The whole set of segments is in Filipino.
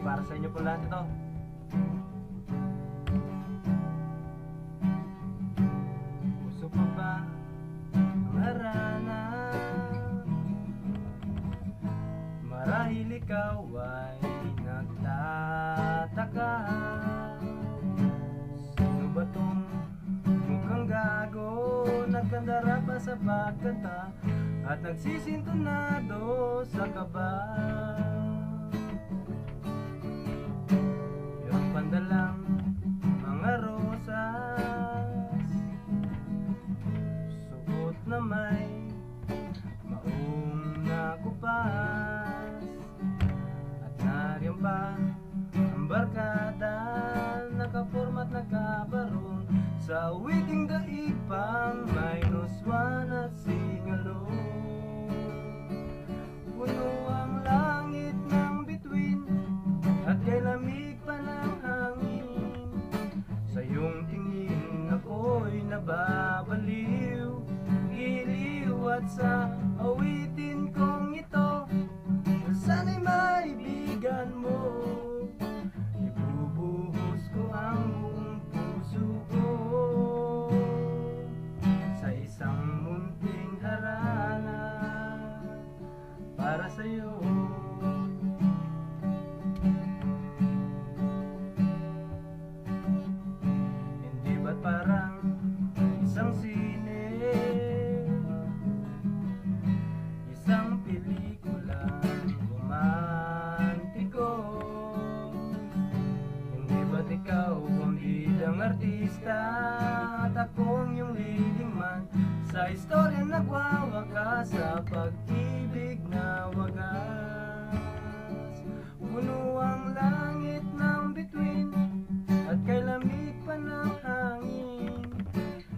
para sa inyo po lahat ito. Puso pa ba ang harana? Marahil ikaw ay nagtataka Sino ba tong mukhang gago? Nagkandara pa sa pagkanta At nagsisintonado sa kaba Suot na may maong nakupas At nariyan pa ang barkada Nakaporma at nakabarong Sa witing daipang Minus one at sa awitin kong ito Sana'y maibigan mo. Ibubuhos ko ang buong puso ko. Sa isang munting harana Para sa'yo bidang artista At akong yung leading man Sa istorya nagwawakas Sa pag-ibig na wagas. Puno ang langit ng bituin At kay lamig pa ng hangin.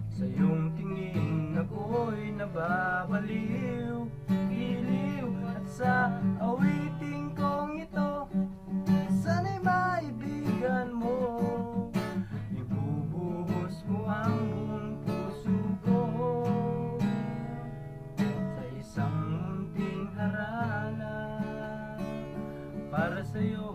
Sa iyong tingin ako'y nababaliw Giliw at sa Para sa'yo